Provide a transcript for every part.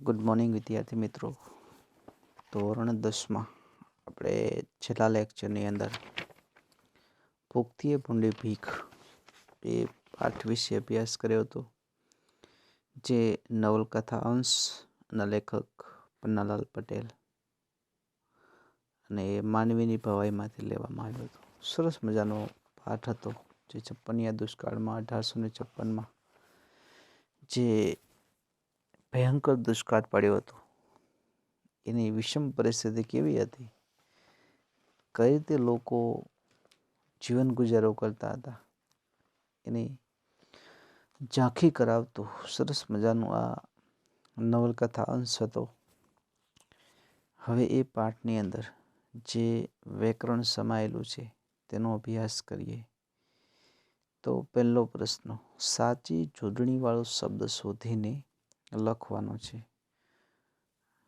Good morning વિદ્યાર્થી મિત્રો. ધોરણ દસમાં આપણે છેલ્લા લેક્ચરની અંદર ભૂખથી ભૂંડી ભીખ એ પાઠ વિશે અભ્યાસ કર્યો હતો, જે નવલકથા અંશના લેખક પન્નાલાલ પટેલ અને માનવીની ભવાઈમાંથી લેવામાં આવ્યો હતો. સરસ મજાનો પાઠ હતો, જે છપ્પનિયા દુષ્કાળમાં, અઢારસો ને છપ્પનમાં, જે ભયંકર દુષ્કાળ પડ્યો હતો. એની વિષમ પરિસ્થિતિ કેવી હતી? કઈ રીતે લોકો જીવન ગુજારો કરતા હતા? એની ઝાંખી કરાવતું સરસ મજાનું આ નવલકથા અંશ હતો. હવે એ પાઠની અંદર જે વ્યાકરણ સમાયેલું છે તેનો અભ્યાસ કરીએ. તો પહેલો પ્રશ્ન, સાચી જોડણીવાળો શબ્દ શોધીને લખવાનો છે.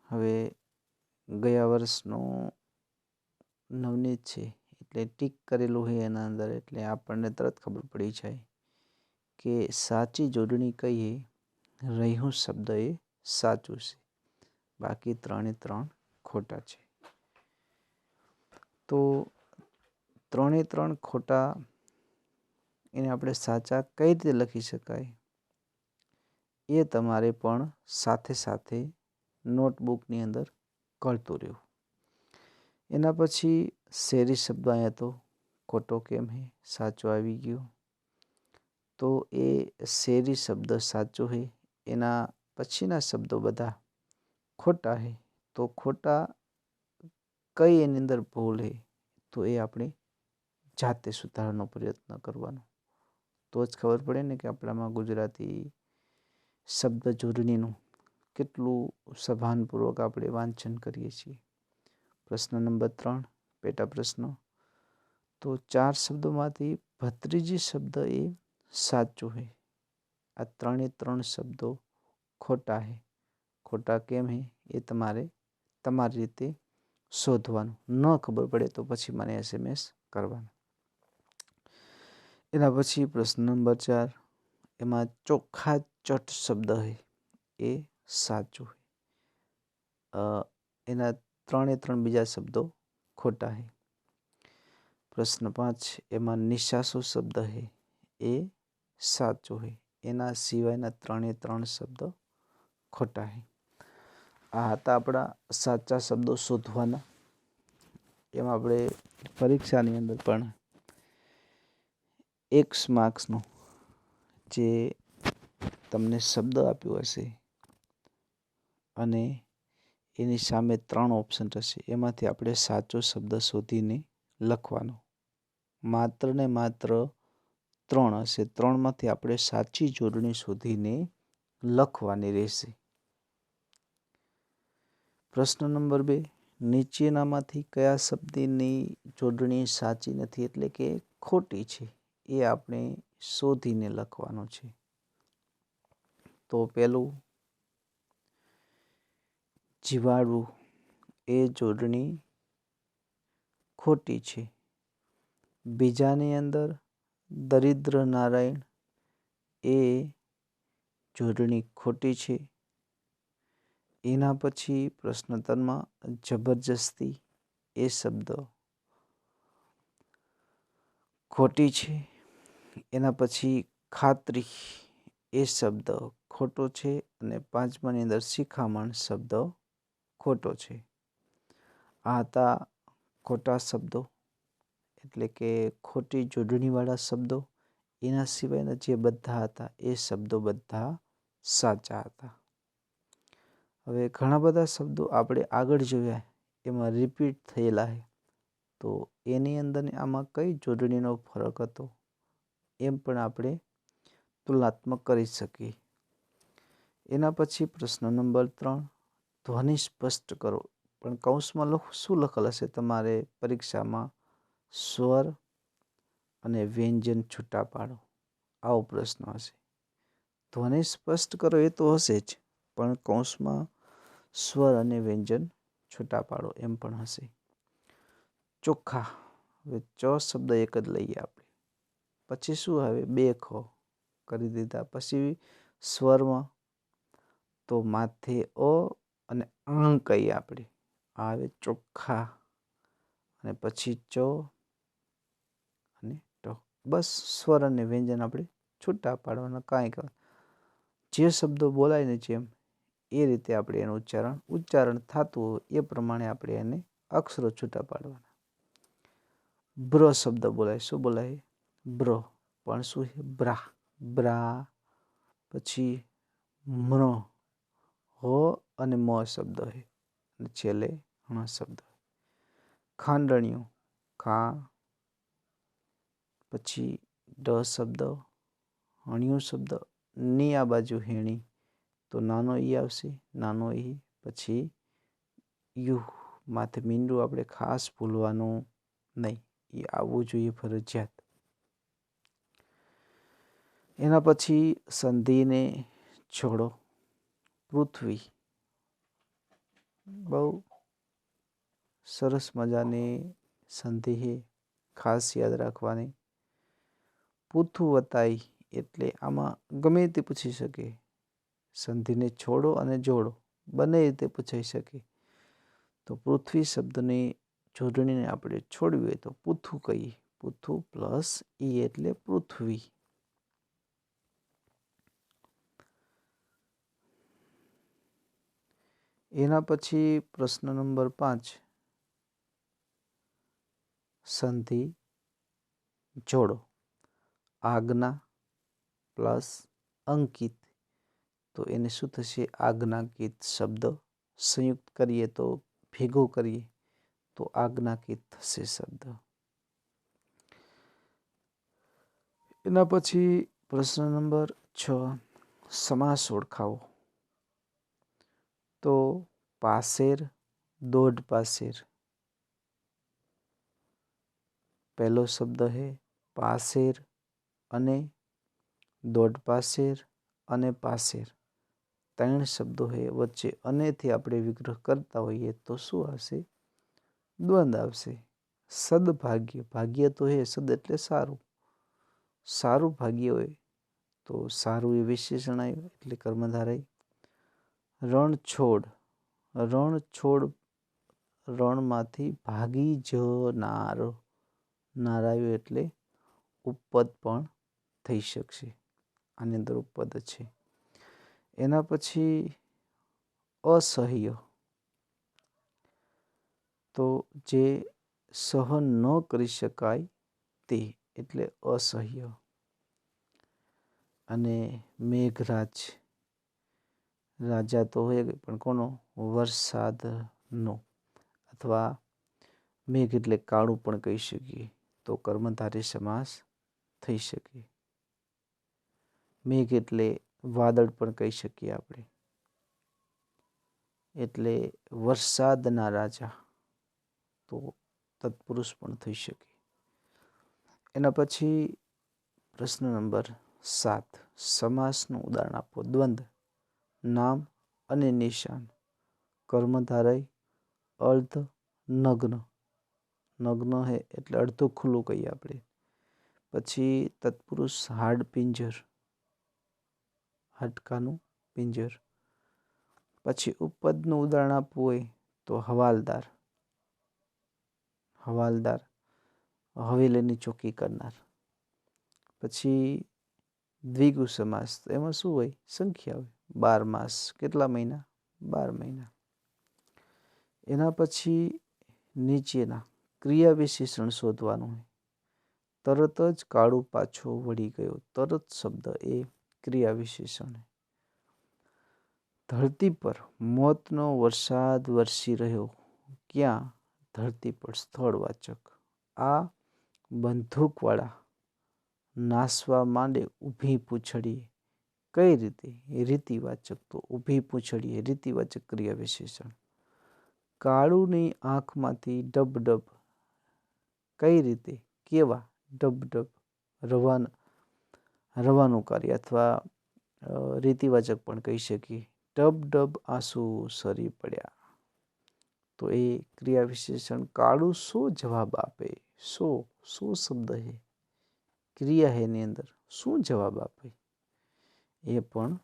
હવે ગયા વર્ષનું નવનીત છે, એટલે ટીક કરેલું હોય એના અંદર, એટલે આપણને તરત ખબર પડી જાય કે સાચી જોડણી કહીએ, રહ્યું શબ્દ એ સાચું છે. બાકી ત્રણે ત્રણ ખોટા છે. તો ત્રણે ત્રણ ખોટા એને આપણે સાચા કઈ રીતે લખી શકાય? એ તમારે પણ સાથે સાથે નોટબુકની અંદર કરતું રહેવું. એના પછી શેરી શબ્દ અહીંયા તો ખોટો કેમ હે? સાચો આવી ગયો. તો એ શેરી શબ્દ સાચો હે? એના પછીના શબ્દો બધા ખોટા હે? તો ખોટા કઈ એની અંદર ભૂલ હે? તો એ આપણે જાતે સુધારવાનો પ્રયત્ન કરવાનો. તો જ ખબર પડે ને કે આપણામાં ગુજરાતી શબ્દ જોડણીનું કેટલું સભાનપૂર્વક આપણે વાંચન કરીએ છીએ. પ્રશ્ન નંબર ત્રણ, પેટા પ્રશ્નો. તો ચાર શબ્દોમાંથી ભત્રીજી શબ્દ એ સાચો હે. આ ત્રણે ત્રણ શબ્દો ખોટા હે. ખોટા કેમ હે? એ તમારે તમારી રીતે શોધવાનું. ન ખબર પડે તો પછી મને એસએમએસ કરવાનું. એના પછી પ્રશ્ન નંબર ચાર. એમાં ચોખ્ખા ચટ શબ્દ હે, એ સાચો હે. એના ત્રણે ત્રણ બીજા શબ્દો ખોટા હે. પ્રશ્ન પાંચ, એમાં નિશાસો શબ્દ હે, એ સાચો હે. એના સિવાયના ત્રણે ત્રણ શબ્દો ખોટા હે. આ હતા આપણા સાચા શબ્દો શોધવાના. એમાં આપણે પરીક્ષાની અંદર પણ એક્સ માર્ક્સનો જે તમને શબ્દ આપ્યો હશે. અને એની સામે ત્રણ ઓપ્શન હશે એમાંથી આપણે સાચો શબ્દ શોધીને લખવાનો. માત્ર ને માત્ર ત્રણ હશે. ત્રણમાંથી આપણે સાચી જોડણી શોધીને લખવાની રહેશે. પ્રશ્ન નંબર બે. નીચેનામાંથી કયા શબ્દની જોડણી સાચી નથી એટલે કે ખોટી છે? એ આપણે શોધીને લખવાનું છે. તો પહેલું જીવાડવું એ જોડણી ખોટી છે. બીજાની અંદર દરિદ્ર નારાયણ એ જોડણી ખોટી છે. એના પછી પ્રશ્નોત્તરમાં જબરજસ્તી એ શબ્દ ખોટી છે. એના પછી ખાતરી એ શબ્દ ખોટો છે અને પાંચમાની અંદર શિખામણ શબ્દ ખોટો છે. આ હતા ખોટા શબ્દો, એટલે કે ખોટી જોડણીવાળા શબ્દો. એના સિવાયના જે બધા હતા, એ શબ્દો બધા સાચા હતા. હવે ઘણા બધા શબ્દો આપણે આગળ જોયા, એમાં રિપીટ થયેલા છે. તો એની અંદર આમાં કઈ જોડણીનો ફરક હતો, એમ પણ આપણે તુલનાત્મક કરી શકીએ. એના પછી પ્રશ્ન નંબર ત્રણ, ધ્વનિ સ્પષ્ટ કરો. પણ કૌંસમાં લખ, શું લખેલ હશે? તમારે પરીક્ષામાં સ્વર અને વ્યંજન છૂટા પાડો. આવો પ્રશ્ન હશે. ધ્વનિ સ્પષ્ટ કરો એ તો હશે જ, પણ કૌંસમાં સ્વર અને વ્યંજન છૂટા પાડો એમ પણ હશે. ચોખ્ખા, હવે ચ શબ્દ એક જ લઈએ આપણે. પછી શું આવે? બે ખ કરી દીધા. પછી સ્વરમાં તો માથે અ અને અણ કહીએ આપણે. આવે ચોખ્ખા અને પછી ચ અને ટ. બસ સ્વર અને વ્યંજન આપણે છૂટા પાડવાના કાંઈ કરવા જે શબ્દો બોલાય ને જેમ, એ રીતે આપણે એનું ઉચ્ચારણ ઉચ્ચારણ થતું હોય એ પ્રમાણે આપણે એને અક્ષરો છૂટા પાડવાના. બ્ર શબ્દ બોલાય. શું બોલાય? બ્ર. પણ શું છે? બ્રા. બ્રા. પછી મ્ર. હો અને મ શબ્દ છે અને છેલ્લે ણ શબ્દ ખાંડણિયું ખા, પછી ડ શબ્દ, હણિયું શબ્દ, ની આ બાજુ હેણી, તો નાનો ઈ આવશે, નાનો ઈ, પછી યુ, માથે મીંડું આપણે ખાસ ભૂલવાનું નહીં એ આવવું જોઈએ ફરજિયાત. એના પછી સંધિને છોડો. પૃથ્વી. બહુ સરસ મજાની સંધિ ખાસ યાદ રાખવાની. પૂથું વતાઈ એટલે આમાં ગમે તે પૂછી શકે. સંધિને છોડો અને જોડો, બંને રીતે પૂછાઈ શકે. તો પૃથ્વી શબ્દની જોડણીને આપણે છોડવી હોય તો પૂથું કહીએ. પૂથું પ્લસ ઈ એટલે પૃથ્વી. એના પછી પ્રશ્ન નંબર પાંચ. સંધિ જોડો. આજ્ઞા પ્લસ અંકિત. તો એને શું થશે? આજ્ઞાકિત શબ્દ સંયુક્ત કરીએ તો ભેગો કરીએ તો આજ્ઞાકિત થશે શબ્દ. એના પછી પ્રશ્ન નંબર છ. સમાસ ઓળખાવો. તો પાસેર દોઢ પાસેર પહેલો શબ્દ છે પાસેર અને દોઢ પાસેર અને પાસેર ત્રણ શબ્દો છે વચ્ચે અનેથી આપણે વિગ્રહ કરતા હોઈએ તો શું આવશે દ્વંદ આવશે સદભાગ્ય ભાગ્ય તો હે સદ એટલે સારું સારું ભાગ્ય હોય તો સારું એ વિશેષણ આવ્યું એટલે કર્મધારાય રણ છોડ રણ છોડ રણમાંથી ભાગી જનાર નારાયો એટલે ઉપપદ પણ થઈ શકશે, આની અંદર ઉપપદ છે. એના પછી અસહ્ય. તો જે સહન ન કરી શકાય તે એટલે અસહ્ય. અને મેઘરાજ રાજા તો હોય પણ કોનો? વરસાદનો. અથવા મેઘ એટલે કાળું પણ કહી શકીએ. તો કર્મધારી સમાસ થઈ શકે મેઘ એટલે વાદળ પણ કહી શકીએ આપણે. એટલે વરસાદના રાજા તો તત્પુરુષ પણ થઈ શકે એના પછી પ્રશ્ન નંબર સાત. સમાસનું ઉદાહરણ આપો. દ્વંદ. નામ અને નિશાન. કર્મધારય, અર્ધ નગ્ન. નગ્ન હે એટલે અડધું ખુલ્લું કહીએ આપણે. પછી તત્પુરુષ હાડ પિંજર. હાડકાનું પિંજર. પછી ઉપપદનું ઉદાહરણ આપવું હોય તો હવાલદાર. હવાલદાર. હવેલીની ચોકી કરનાર. પછી દ્વિગુ સમાસ. એમાં શું હોય? સંખ્યા હોય. બાર માસ. કેટલા મહિના? બાર મહિના. એના પછી નીચેના ક્રિયા વિશેષણ શોધવાનું તરત જ કાળું પાછો વળી ગયો. તરત શબ્દ એ ક્રિયા વિશેષણ ધરતી પર મોતનો વરસાદ વરસી રહ્યો. ક્યાં? ધરતી પર સ્થળવાચક આ બંદૂકવાળા નાસવા માંડે ઊભી પૂંછડીએ. કઈ રીતે? રીતિવાચક તો ઊભી પૂંછડીએ, રીતિવાચક ક્રિયા વિશેષણ કાળુની આંખમાંથી ડબ ડબ કઈ રીતે? કેવા ડબ ડબ રવાન, રવાનું કાર્ય અથવા રીતિવાચક પણ કહી શકીએ. ડબ ડબ આંસુ સરી પડ્યા. તો એ ક્રિયા વિશેષણ કાળું શું જવાબ આપે? શું શું શબ્દ હે? ક્રિયા હેની અંદર, શું જવાબ આપે? એ પણ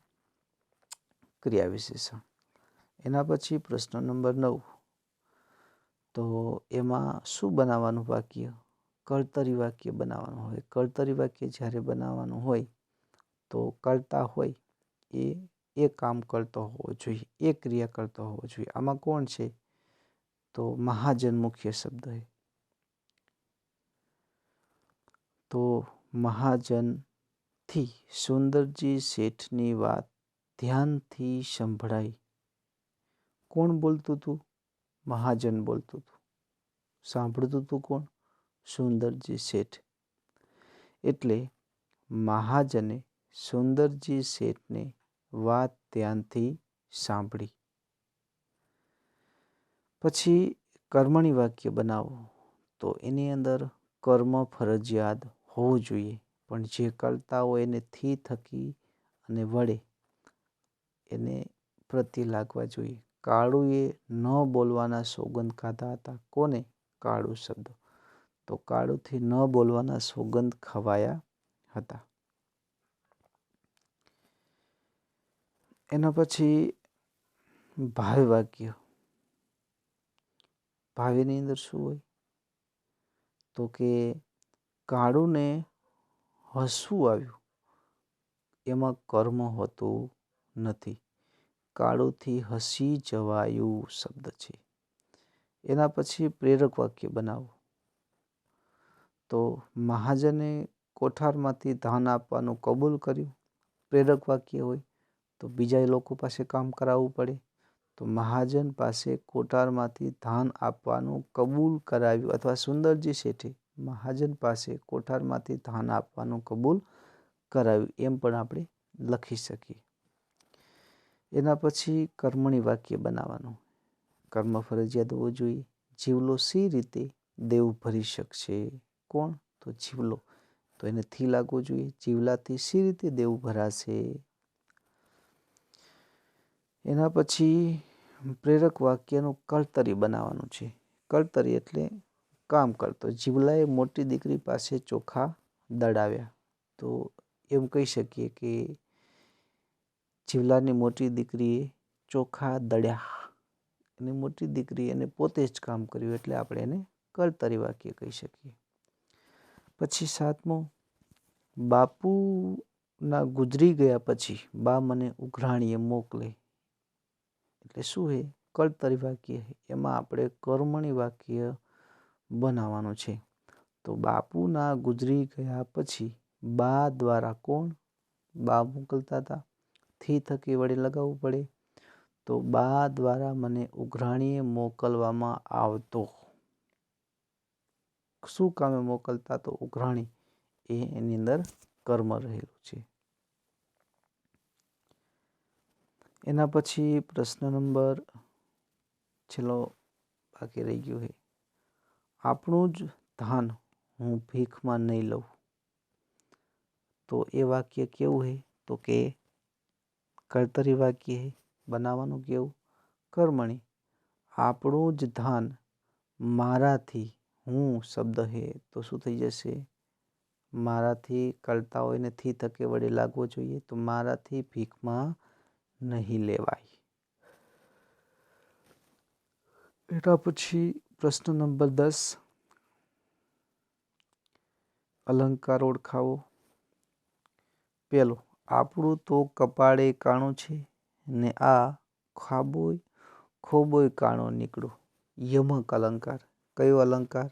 ક્રિયા વિશેષણ. એના પછી પ્રશ્ન નંબર નવ. તો એમાં શું બનાવવાનું વાક્ય? કર્તરી વાક્ય બનાવવાનું હોય. કર્તરી વાક્ય જ્યારે બનાવવાનું હોય, તો કરતા હોય એ એ કામ કરતો હોવો જોઈએ. એ ક્રિયા કરતો હોવો જોઈએ. આમાં કોણ છે? તો મહાજન મુખ્ય શબ્દ તો મહાજનથી સુંદરજી શેઠની વાત ધ્યાનથી સંભળાઈ કોણ બોલતું હતું મહાજન બોલતું હતું સાંભળતું હતું કોણ? સુંદરજી શેઠ. એટલે મહાજને સુંદરજી શેઠને વાત ધ્યાનથી સાંભળી. પછી કર્મણી વાક્ય બનાવો. તો એની અંદર કર્મ ફરજિયાત હોવું જોઈએ. પણ જે કરતા હોય એને થી થકી અને વડે એને પ્રત્યે લાગવા જોઈએ. કાળુએ ન બોલવાના સોગંદ ખાધા હતા. કોને? કાળુ શબ્દ. તો કાળુથી ન બોલવાના સોગંદ ખવાયા હતા. એના પછી ભાવિ વાક્ય. ભાવિની અંદર શું હોય? તો કે કાળુને હસવું આવ્યું? એમાં કર્મ હોતું નથી. કાળુથી હસી જવાયું શબ્દ છે. એના પછી પ્રેરક વાક્ય બનાવો. તો મહાજને કોઠારમાંથી ધાન આપવાનું કબૂલ કર્યું. પ્રેરક વાક્ય હોય તો બીજા લોકો પાસે કામ કરાવવું પડે. તો મહાજન પાસે કોઠારમાંથી ધાન આપવાનું કબૂલ કરાવ્યું. અથવા સુંદરજી શેઠે મહાજન પાસે કોઠારમાંથી ધાન આપવાનું કબૂલ કરાવ્યું એમ પણ આપણે લખી શકીએ. એના પછી કર્મણી વાક્ય બનાવવાનું. કર્મ ફરજિયાત હોવું જોઈએ. જીવલો સી રીતે દેવ ભરી શકશે? કોણ? તો જીવલો. તો એને થી લાગવો જોઈએ. જીવલાથી સી રીતે દેવું ભરાશે? એના પછી પ્રેરક વાક્યનું કર્તરી બનાવવાનું છે. કળતરી એટલે કામ કરતો. જીવલાએ મોટી દીકરી પાસે ચોખા દડાવ્યા. તો એમ કહી શકીએ કે જીવલાની મોટી દીકરીએ ચોખા દડ્યા. અને મોટી દીકરી એને પોતે જ કામ કર્યું એટલે આપણે એને કરતરી વાક્ય કહી શકીએ. પછી સાતમો, બાપુના ગુજરી ગયા પછી બા મને ઉઘરાણીએ મોકલે. એટલે શું છે કર્તરી વાક્ય એમાં આપણે કર્મણી વાક્ય બનાવવાનું છે. તો બાપુના ગુજરી ગયા પછી બા દ્વારા કોણ બા મોકલતા હતા થી થકી વડે લગાવવું પડે. તો બા દ્વારા મને ઉઘરાણીએ મોકલવામાં આવતો. શું કામે મોકલતા તો ઉઘરાણી? એ એની અંદર કર્મ રહેલું છે. એના પછી પ્રશ્ન નંબર છેલ્લો બાકી રહી ગયો છે. આપણું જ ધાન હું ભીખમાં નહીં લઉં. તો એ વાક્ય કેવું છે તો કે કર્તરી વાક્ય છે બનાવવાનું કેવું? કર્મણી, આપણું જ ધાન મારાથી હું શબ્દ હે, તો શું થઈ જશે? મારાથી કરતા હોય ને થી થકે વડે લાગવો જોઈએ, તો મારાથી ભીખમાં નહીં લેવાય. એના પછી પ્રશ્ન નંબર દસ. અલંકાર ઓળખાવો. પેલો આપણું તો કપાળે કાણું છે ને આ ખાબોય, ખોબોય કાણો નીકળો. યમક અલંકાર. કયો અલંકાર?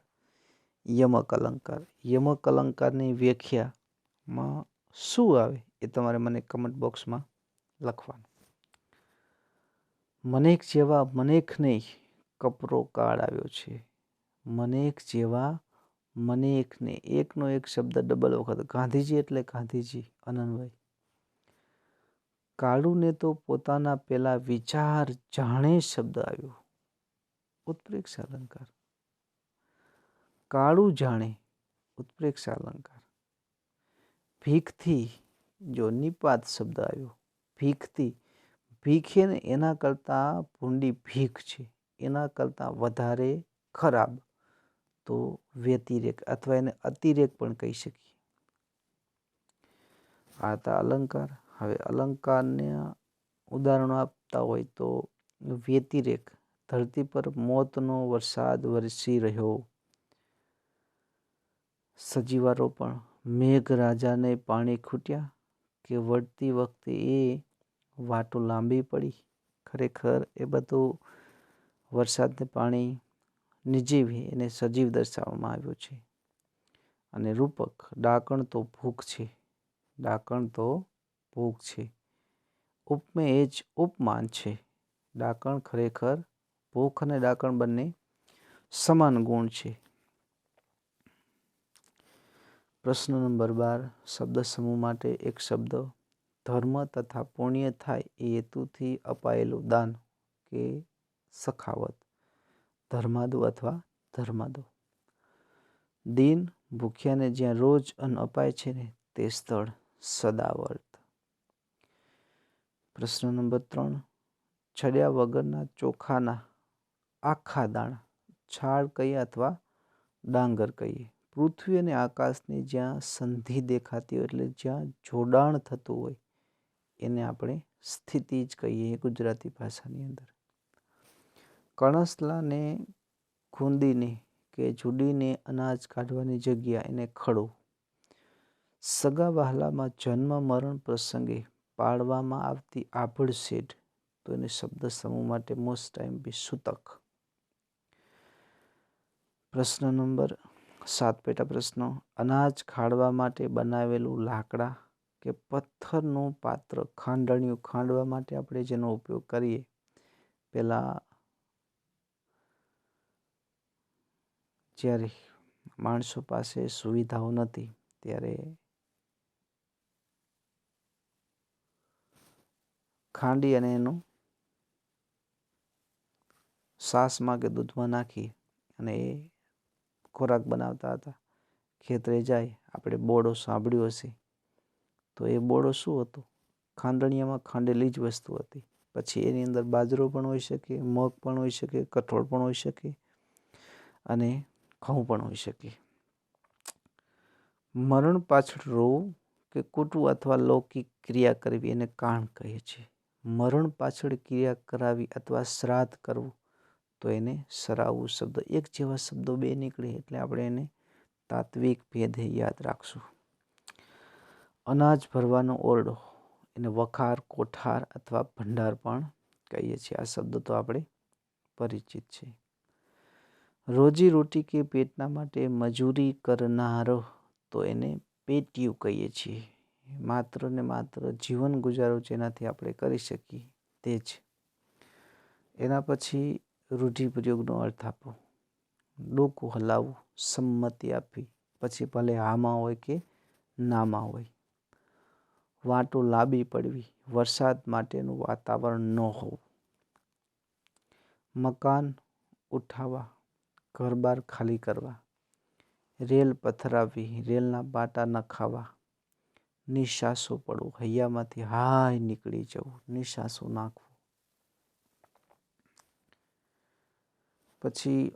યમક અલંકાર. યમક અલંકારની વ્યાખ્યામાં શું આવે એ તમારે મને કમેન્ટ બોક્સમાં લખવાનું. મનેક જેવા મનેક નહીં. કપરો કાળ આવ્યો છે. મનેક જેવા મનેકને એકનો એક શબ્દ ડબલ વખત. ગાંધીજી એટલે ગાંધીજી અનનભાઈ કાળુને તો પોતાના પેલા વિચાર જાણે શબ્દ આવ્યો. ઉત્પ્રેક્ષ અલંકાર કાળું જાણે ઉત્પ્રેક્ષ અલંકાર ભીખથી જો નિપાત શબ્દ આવ્યો. ભીખથી. ભીખે એના કરતાં ભૂંડી ભીખ છે. એના કરતાં વધારે ખરાબ. તો વ્યતિરેક અથવા એને અતિરેક પણ કહી શકીએ. આ હતા અલંકાર. હવે અલંકારને ઉદાહરણો આપતા હોય તો વ્યતિરેક. ધરતી પર મોતનો વરસાદ વરસી રહ્યો. સજીવારોપણ. મેઘરાજાને પાણી ખૂટ્યા કે વળતી વખતે એ વાટો લાંબી પડી. ખરેખર એ બધું વરસાદને પાણી નિજીવી એને સજીવ દર્શાવવામાં આવ્યું છે. અને રૂપક, ડાકણ તો ભૂખ છે. ડાકણ તો ભૂખ છે. ઉપમે એ જ ઉપમાન છે. ડાકણ ખરેખર ભૂખ અને ડાકણ બંને સમાન ગુણ છે. પ્રશ્ન નંબર બાર, શબ્દ સમૂહ માટે એક શબ્દ, ધર્મ તથા પુણ્ય થાય એ હેતુથી અપાયેલું દાન કે સખાવત, ધર્માદુ અથવા ધર્માદો. દિન ભૂખ્યાને જ્યાં રોજ અન્ન અપાય છે ને તે સ્થળ સદાવર્ત. પ્રશ્ન નંબર ત્રણ, છડ્યા વગરના ચોખાના આખા દાણા છાળ કહીએ અથવા ડાંગર કહીએ? પૃથ્વી અને આકાશની જ્યાં સંધિ દેખાતી હોય એટલે જ્યાં જોડાણ થતું હોય, એને આપણે સ્થિતિ જ કહીએ ગુજરાતી ભાષાની અંદર. કણસલાને ખૂંદીને કે જુડીને અનાજ કાઢવાની જગ્યા એને ખડો. સગા વહાલામાં જન્મ, મરણ પ્રસંગે પાડવામાં આવતી આભળ શેઠ તો એને શબ્દ સમૂહ માટે મોસ્ટ ટાઈમ બી સૂતક. પ્રશ્ન નંબર સાત પેટા પ્રશ્નો. અનાજ ખાડવા માટે બનાવેલું લાકડા કે પથ્થરનું પાત્ર ખાંડણિયું ખાંડવા માટે આપણે જેનો ઉપયોગ કરીએ? પહેલાં જ્યારે માણસો પાસે સુવિધાઓ નથી, ત્યારે ખાંડી અને એનું સાસમાં કે દૂધમાં નાખી અને એ ખોરાક બનાવતા હતા. ખેતરે જાય, આપણે બોડો સાંભળ્યો હશે. તો એ બોડો શું હતો? ખાંડણીયામાં ખાંડેલી જ વસ્તુ હતી. પછી એની અંદર બાજરો પણ હોઈ શકે, મગ પણ હોઈ શકે, કઠોળ પણ હોઈ શકે અને ઘઉં પણ હોઈ શકે. મરણ પાછળ રોવું કે કૂટવું અથવા લૌકિક ક્રિયા કરવી એને કાણ કહે છે. મરણ પાછળ ક્રિયા કરાવી અથવા શ્રાદ્ધ કરવું તો એને સરાવવું શબ્દ. એક જેવા શબ્દો બે નીકળે એટલે આપણે એને તાત્વિક ભેદે યાદ રાખશું. અનાજ ભરવાનો ઓરડો એને વખાર, કોઠાર અથવા ભંડાર પણ કહીએ છીએ. આ શબ્દ તો આપણે પરિચિત છે. રોજી રોટી કે પેટના માટે મજૂરી કરનારો તો એને પેટીયું કહીએ છીએ. માત્ર ને માત્ર જીવન ગુજારો જેનાથી આપણે કરી શકીએ તે જ. એના પછી રૂઢિપ્રયોગનો અર્થ આપો. ડોકું હલાવવું સંમતિ આપવી, પછી ભલે હામાં હોય કે નામાં હોય. વાંટો લાંબી પડવી, વરસાદ માટેનું વાતાવરણ ન હોવું. મકાન ઉઠાવવા ઘર બાર ખાલી કરવા. રેલ પથરાવવી રેલના પાટા નખાવા નિશાસો પડવો, હૈયામાંથી હાય નીકળી જવું, નિશાસો નાખવું. પછી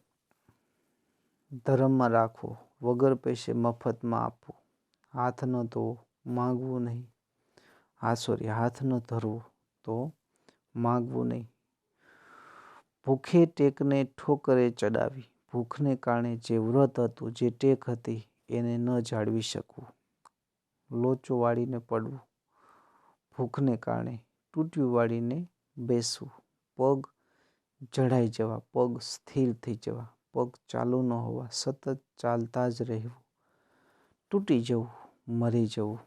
ધર્મમાં રાખવો, વગર પૈસે મફતમાં આપવું. હાથ ન ધોવો, માગવું નહીં. હા સોરી હાથ ન ધરવો તો માગવું નહીં. ભૂખે ટેકને ઠોકરે ચડાવી. ભૂખને કારણે જે વ્રત હતું, જે ટેક હતી, એને ન જાળવી શકવું. લોચો વાળીને પડવું. ભૂખને કારણે તૂટ્યું વાળીને બેસવું. પગ જડાઈ જવા, પગ સ્થિર થઈ જવા, પગ ચાલુ ન હોવા, સતત ચાલતા જ રહેવું. તૂટી જવું, મરી જવું.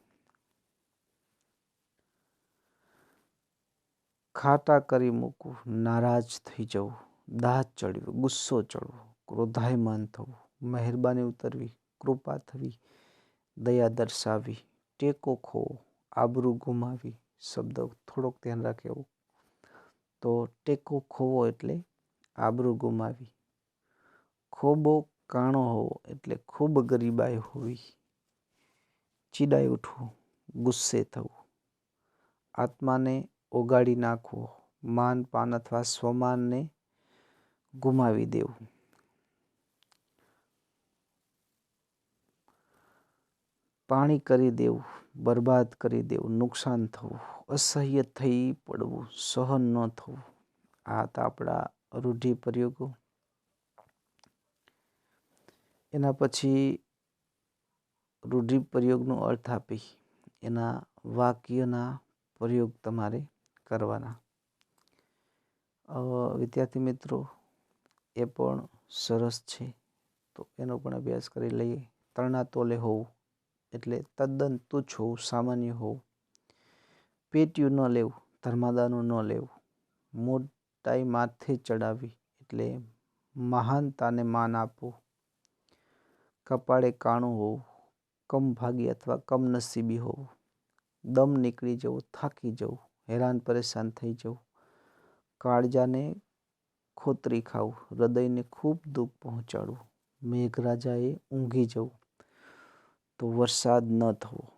ખાટા કરી મૂકવું, નારાજ થઈ જવું. દાહ ચડવું ગુસ્સો ચડવો ક્રોધાયમાન થવું મહેરબાની ઉતરવી, કૃપા થવી, દયા દર્શાવી, ટેકો ખોવો, આબરૂ ગુમાવી, શબ્દ થોડોક ધ્યાન રાખે એવું. તો ટેકો ખોવો એટલે આબરૂ ગુમાવી. ખોબો કાણો હોવો એટલે ખૂબ ગરીબાઈ હોવી. ચીડાઈ ઉઠવું, ગુસ્સે થવું. આત્માને ઓગાળી નાખવો માન પાન અથવા સ્વમાનને ગુમાવી દેવું. પાણી કરી દેવું, બરબાદ કરી દેવું, નુકસાન થવું, અસહ્ય થઈ પડવું, સહન ન થવું. આ હતા આપણા રૂઢિપ્રયોગો એના પછી રૂઢિપ્રયોગનો અર્થ આપી. એના વાક્યના પ્રયોગ તમારે કરવાના. વિદ્યાર્થી મિત્રો, એ પણ સરસ છે. તો એનો પણ અભ્યાસ કરી લઈએ. તરણા તોલે હોવું. એટલે તદ્દન તુચ્છ હોવું, સામાન્ય હોવું. પેટ્યું ન લેવું, ધર્માદાનું ન લેવું. મોટાઈ માથે ચડાવી એટલે મહાનતાને માન આપવું. કપાળે કાણું હોવું કમભાગી અથવા કમનસીબી હોવું. દમ નીકળી જવું, થાકી જવું, હેરાન પરેશાન થઈ જવું. કાળજાને ખોતરી ખાવું, હૃદયને ખૂબ દુઃખ પહોંચાડવું. મેઘરાજાએ ઊંઘી જવું. તો વરસાદ ન થવો.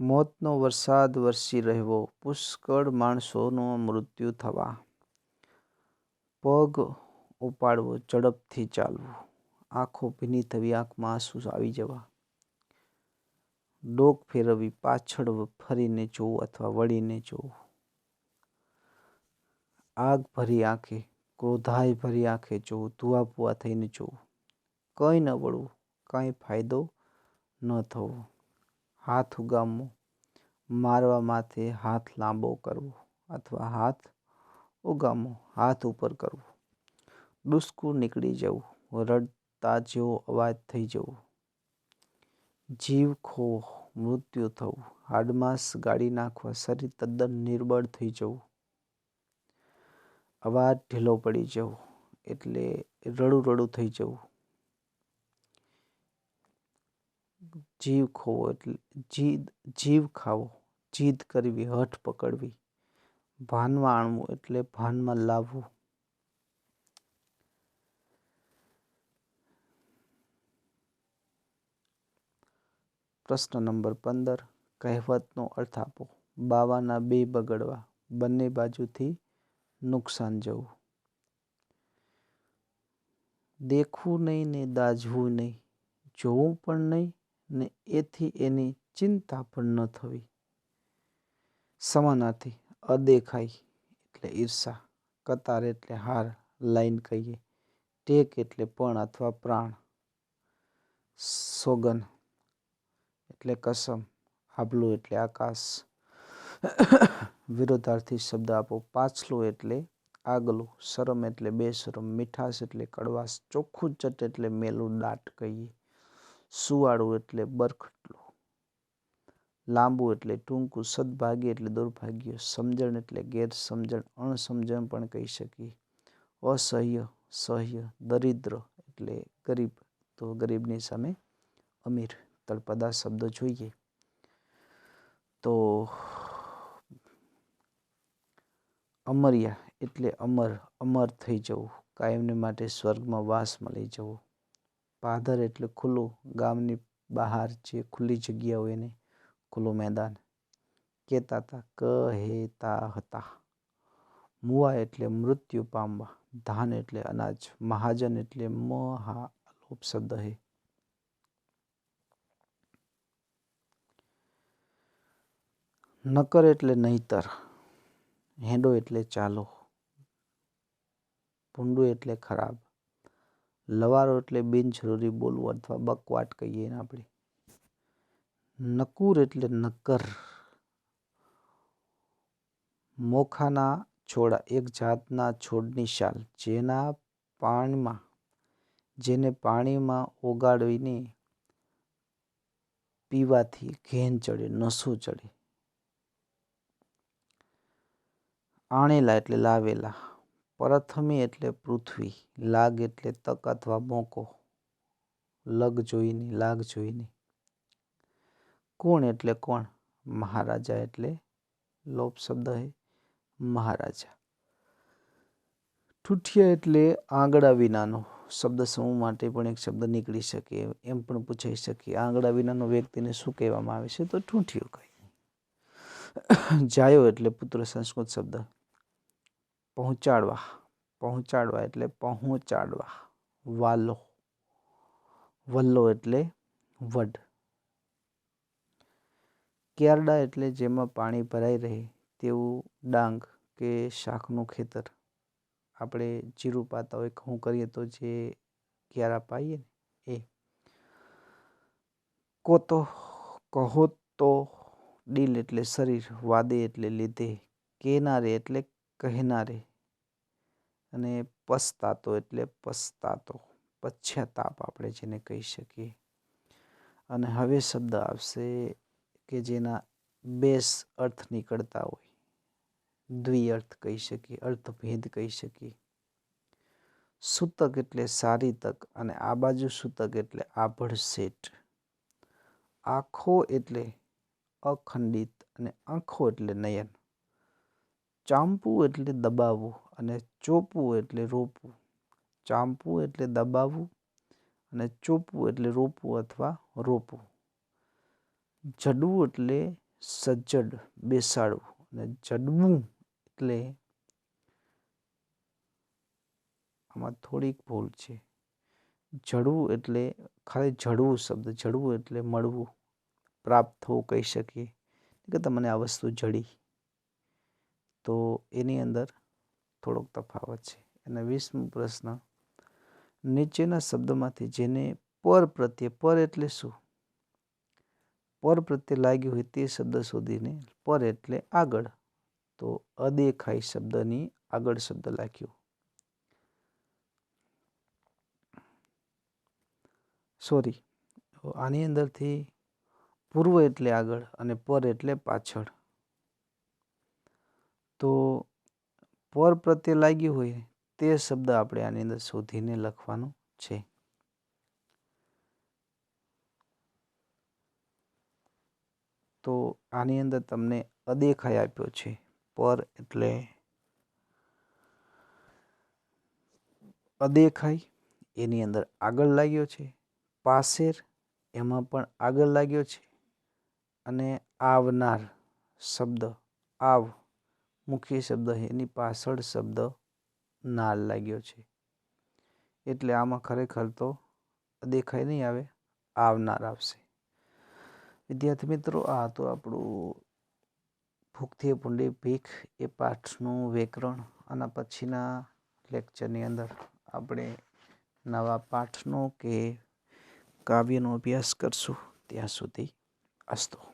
મોતનો વરસાદ વરસી રહેવો પુષ્કળ માણસોનું મૃત્યુ થવા. પગ ઉપાડવો, ઝડપથી ચાલવું. આંખો ભીની થવી, આંખમાં આંસુ આવી જવા. ડોક ફેરવવી, પાછળ ફરીને જોવું અથવા વળીને જોવું. આગ ભરી આંખે, ક્રોધાય ભરી આંખે જોવું ધુઆ પુઆ થઈને જોવું. કંઈ ન વળવું, કાંઈ ફાયદો ન થવો. હાથ ઉગામવો મારવા માથે હાથ લાંબો કરવો અથવા હાથ ઉગામવો હાથ ઉપર કરવો. ડુસકું નીકળી જવું, રડતા જેવો અવાજ થઈ જવો. જીવ ખોવો, મૃત્યુ થવું, હાડમાસ ગાળી નાખવા, શરીર તદ્દન નિર્બળ થઈ જવું. અવાજ ઢીલો પડી જવો એટલે રડું રડું થઈ જવું. જીવ ખોવો એટલે જીદ, જીવ ખાવો, જીદ કરવી, હઠ પકડવી, ભાનમાં આણવું એટલે ભાનમાં લાવવું. પ્રશ્ન નંબર પંદર, કહેવતનો અર્થ આપો. બાવાના બે બગડવા, બંને બાજુથી નુકસાન જવું. દેખવું નહીં ને દાજવું નહીં, જોવું પણ નહીં ને એથી એની ચિંતા પણ ન થવી. સમાનાથી અદેખાઈ એટલે ઈર્ષા, કતાર એટલે હાર, લાઈન કહીએ, ટેક એટલે પણ અથવા પ્રાણ, સોગન એટલે કસમ આભલું એટલે આકાશ. વિરોધાર્થી શબ્દ આપો. પાછલું એટલે આગલું. શરમ એટલે બેશરમ. મીઠાશ એટલે કડવાશ. ચોખ્ખું ચટ એટલે મેલું દાટ કહીએ. સુવાળું એટલે બરખટલું. લાંબુ એટલે ટૂંકું. સદભાગ્ય એટલે દુર્ભાગ્ય. સમજણ એટલે ગેરસમજણ. અણસમજણ પણ કહી શકીએ. અસહ્ય, સહ્ય, દરિદ્ર એટલે ગરીબ. તો ગરીબની સામે અમીર તળપદા શબ્દો જોઈએ. તો અમર્યા એટલે અમર અમર થઈ જવું, કાયમને માટે સ્વર્ગમાં વાસ મળી જવો. પાદર એટલે ખુલ્લું, ગામની બહાર જે ખુલ્લી જગ્યા હોય એને ખુલ્લું મેદાન કહેતા હતા કહેતા હતા. મુવા એટલે મૃત્યુ પામવા, ધાન એટલે અનાજ, મહાજન એટલે મહાલોપ શબ્દ હે. નકર એટલે નહીતર. હેંડો એટલે ચાલો, ભૂંડું એટલે ખરાબ, લવારો એટલે બિનજરૂરી બોલવું અથવા બકવાટ કહીએ ને આપણે. નકુર એટલે નક્કર, મોખાના છોડા, એક જાતના છોડની શાલ જેના પાણીમાં, જેને પાણીમાં ઓગાળીને પીવાથી ઘેન ચડે, નસો ચડે. આણેલા એટલે લાવેલા, પ્રથમી એટલે પૃથ્વી, લાગ એટલે તક અથવા મોકો, લગ જોઈને, લાગ જોઈને. કોણ એટલે કોણ? મહારાજા એટલે લોપ શબ્દ હે, મહારાજા. ઠૂઠિયા એટલે આંગળા વિનાનો શબ્દ સમૂહ માટે પણ એક શબ્દ નીકળી શકે એમ પણ પૂછાઈ શકે. આંગળા વિનાનો વ્યક્તિને શું કહેવામાં આવે છે? તો ઠૂઠિયો કહે જાયો એટલે પુત્ર સંસ્કૃત શબ્દ. પહોંચાડવા પહોંચાડવા એટલે પહોંચાડવા. વાલો, વલ્લો એટલે વડ. ક્યારડા એટલે જેમાં પાણી ભરાઈ રહે તેવું ડાંગ કે શાકનું ખેતર. આપણે જીરું પાતા હોય ઘઉં કરીએ તો જે ક્યારા પાઈએ ને, એ. કોતો, કહો તો ડીલ એટલે શરીર, વાદે એટલે લીધે, કેનારે એટલે કહેનારે. અને પસ્તાતો એટલે પસ્તાતો પશ્ચાતાપ આપણે જેને કહી શકીએ. અને હવે શબ્દ આવશે કે જેના બેસ અર્થ નીકળતા હોય. દ્વિઅર્થ કહી શકીએ, અર્થભેદ કહી શકીએ. સૂતક એટલે સારી તક અને આ બાજુ સૂતક એટલે આભળ શેઠ. આખો એટલે અખંડિત અને આંખો એટલે નયન. ચાંપવું એટલે દબાવવું અને ચોપવું એટલે રોપવું. ચાંપવું એટલે દબાવવું અને ચોપવું એટલે રોપવું અથવા રોપવું. જડવું એટલે સજ્જડ, બેસાડવું અને જડવું એટલે આમાં થોડીક ભૂલ છે. જડવું એટલે ખાલી જડવું શબ્દ, જડવું એટલે મળવું, પ્રાપ્ત થવું કહી શકીએ. કે તમને આ વસ્તુ જડી. તો એની અંદર થોડોક તફાવત છે. અને વીસમો પ્રશ્ન, નીચેના શબ્દમાંથી જેને પર પ્રત્યે, પર એટલે શું? પર પ્રત્યે લાગ્યું હોય તે શબ્દ શોધીને પર એટલે આગળ. તો અદેખાઈ શબ્દની આગળ શબ્દ લાગ્યો સોરી, આની અંદરથી પૂર્વ એટલે આગળ અને પર એટલે પાછળ. તો પર પ્રત્યે લાગ્યું હોય તે શબ્દ આપણે આની અંદર શોધીને લખવાનો છે. તો આની અંદર તમને અદેખાઈ આપ્યો છે. પર એટલે અદેખાઈ એની અંદર આગળ લાગ્યો છે. પાસેર એમાં પણ આગળ લાગ્યો છે. અને આવનાર શબ્દ આવ મુખ્ય શબ્દ એની પાછળ શબ્દ નાલ લાગ્યો છે. એટલે આમાં ખરેખર તો દેખાય નહીં આવે, આવનાર આવશે. વિદ્યાર્થી મિત્રો, આ તો આપણું ભૂખથી પુંડી ભીખ એ પાઠનું વ્યાકરણ. આના પછીના લેક્ચરની અંદર આપણે નવા પાઠનો કે કાવ્યનો અભ્યાસ કરશું. ત્યાં સુધી અસ્તો.